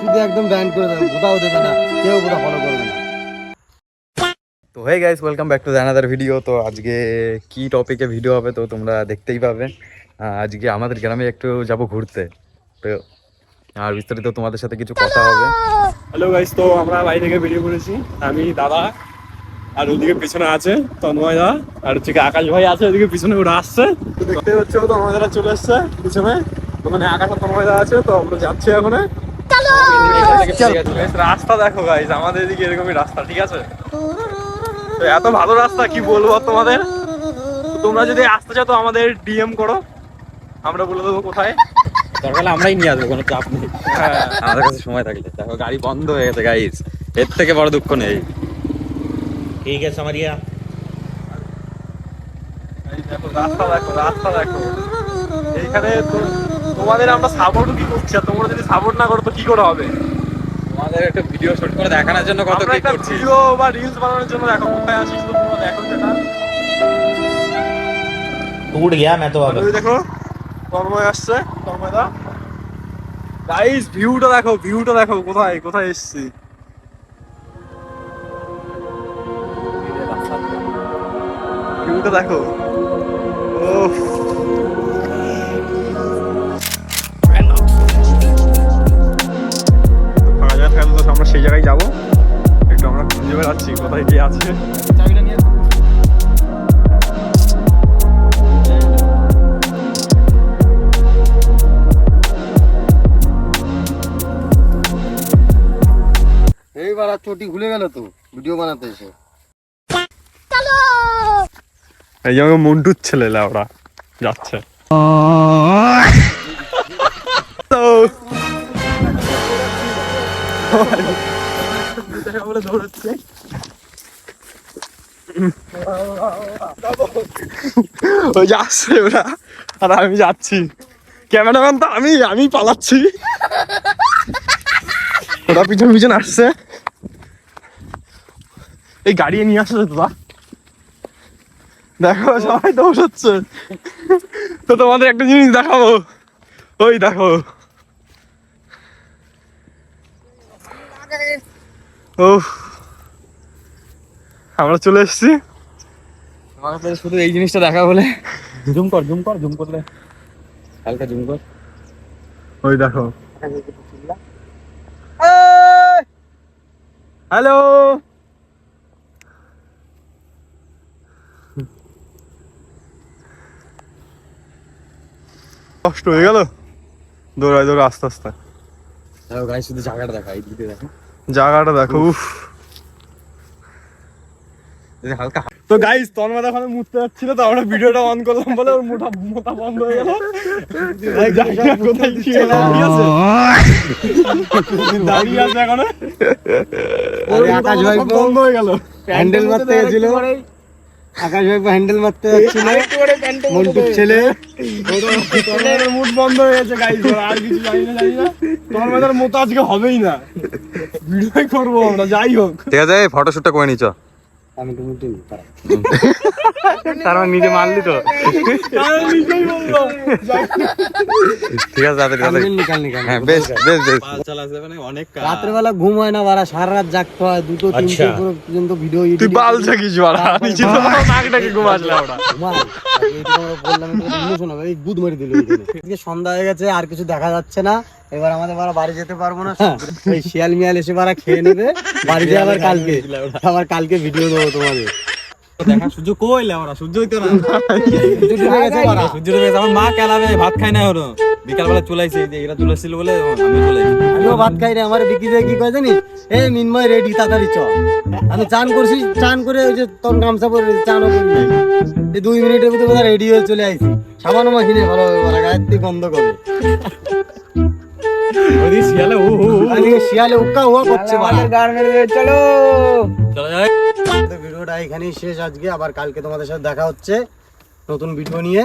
শুধু একদম ব্যান করে দেবে কোথাও দেবে না কেউ কোথাও ফলো করবে না। তো hey guys welcome back to another video তো আজকে কি টপিকে ভিডিও হবে তো তোমরা দেখতেই পাবে। আজকে আমাদের গ্রামে একটু যাব ঘুরতে। তো আর বিস্তারিত তোমাদের সাথে কিছু কথা হবে। হ্যালো গাইস তো আমরা বাড়ি থেকে বেরিয়ে পড়েছি আমি দাদা আর ওদিকে পিছনে আছে তন্ময় দা আর হচ্ছে আকাশ ভাই আছে ওদিকে পিছনে ওরা আসছে। তো দেখতে হচ্ছে তো আমাদের চলে এসছে পিছনে। ওখানে আকাশ আর তন্ময় দা আছে তো আমরা যাচ্ছি এখন। রাস্তা দেখো গাইজ আমাদের এদিকে এরকমই রাস্তা ঠিক আছে? তো এত ভালো রাস্তা কি বলব তোমাদের? তোমরা যদি আসতে চাও তো আমাদের ডিএম করো। আমরা বলে দেবো কোথায়। দরকার আমরাই নিয়ে আসব কোনো চাপ নেই। হ্যাঁ। আমাদের কাছে সময় থাকলে। দেখো গাড়ি বন্ধ হয়ে গেছে গাইস এর থেকে বড় দুঃখ নেই। ঠিক আছে মারিয়া। দেখো রাস্তা দেখো রাস্তা দেখো। এইখানে তোমাদের আমরা সাপোর্ট কি করছি আর তোমরা যদি সাপোর্ট না করো তো কি করে হবে আমাদের একটা ভিডিও শুট করে দেখানোর জন্য কত আমরা কি একটা করছি ভিডিও বা রিলস বানানোর জন্য দেখো কোথায় আছিস তো তোমরা দেখো সেটা टूट गया मैं तो আর अब ওই দেখো তন্ময় আসছে তন্ময় দা গাইস ভিউটা দেখো ভিউটা দেখো কোথায় কোথায় এসেছি ভিউটা দেখো ওফ বেড়াচ্ছি কোথায় কি আছে? চাবিটা নিয়ে এইবার আর চটি খুলে গেল তো ভিডিও বানাতে এসে। এই যে মন্টুর ছেলে ওরা যাচ্ছে। তো আর আমি যাচ্ছি। ক্যামেরাম্যান তো আমি আমি পালাচ্ছি। ওরা পিছন পিছন আসছে। এই গাড়ি নিয়ে আসছে তোরা। দেখো, সবাই দৌড়চ্ছে। তো তোমাদের একটা জিনিস দেখাবো। ওই দেখো। ও আমরা চলে এসেছি। আমাদের শুধু এই জিনিসটা দেখা বলে। জুম কর জুম কর জুম করলে হালকা জুম কর। ওই দেখো। হ্যালো। কষ্ট হয়ে গেল। দৌড়ায় দৌড়া আস্তে আস্তে। শুধু জায়গাটা দেখা এই দিকে দেখো। জায়গাটা দেখো উফ। হালকা তো গাইস তন্ময় ওখানে মুততে যাচ্ছিল তো আমরা ভিডিওটা অন করলাম বলে ওর মোটা মোটা বন্ধ হয়ে গেল। কোথায় কি হলো, ঠিক আছে? দাঁড়িয়ে আছে এখনও। আকাশ ভাই বন্ধ হয়ে গেল। হ্যান্ডেল মারতে গেছিল। আকাশ ভাই হ্যান্ডেল মারতে যাচ্ছিল মন্টুর ছেলে। মুড বন্ধ হয়ে গেছে গাইজ আর কিছু জানি না জানি না। তন্ময়ের মতো আজকে হবেই না। ভিডিও করব আমরা যাই হোক। ঠিক আছে ফটোশুটটা করে নিচ আমি তো মুটি তার। মানে নিজে মারলি তো। আমি নিজেই বললাম। ঠিক আছে নিকাল নিকাল। হ্যাঁ বেশ বেশ বেশ। রাত্রেবেলা ঘুম হয় না বারা সারা রাত জাগতে হয় দুটো তিনটে পুরো পর্যন্ত ভিডিও তুই বাল থাকিস বাড়া নিচে তো নাকটাকে ঘুমাসলে ওটা গুদ মেরে দিল সন্ধ্যা হয়ে গেছে আর কিছু দেখা যাচ্ছে না। এবার আমাদের বারা বাড়ি যেতে পারব না। এই শিয়াল মিয়াল এসে বারা খেয়ে নেবে বাড়ি যাবে আবার কালকে। আবার কালকে ভিডিও দেবো তোমাদের। দেখা সূর্য সূর্য হইতো না। সূর্য গেছে। আমার মা কেলাবে ভাত খাই না হলো বিকাল বেলা যে এরা আমি আমিও ভাত খাই না আমার বিকি কি কয় জানি এ মিনময় রেডি তাড়াতাড়ি চ। আমি চান করছি চান করে ওই যে তোর গামছা পরে চানও করি নাই। এই দুই মিনিটের ভিতরে রেডি হয়ে চলে আইছি। সাবান মাখিনে ভালো হবে গায়ের থেকে বন্ধ করে ওই শিয়ালে ও ও এদিকে শিয়ালে উক্কা হুয়া করছে বাড়া চলো। যাই। ভিডিওটা এখানেই শেষ আজকে আবার কালকে তোমাদের সাথে দেখা হচ্ছে নতুন ভিডিও নিয়ে।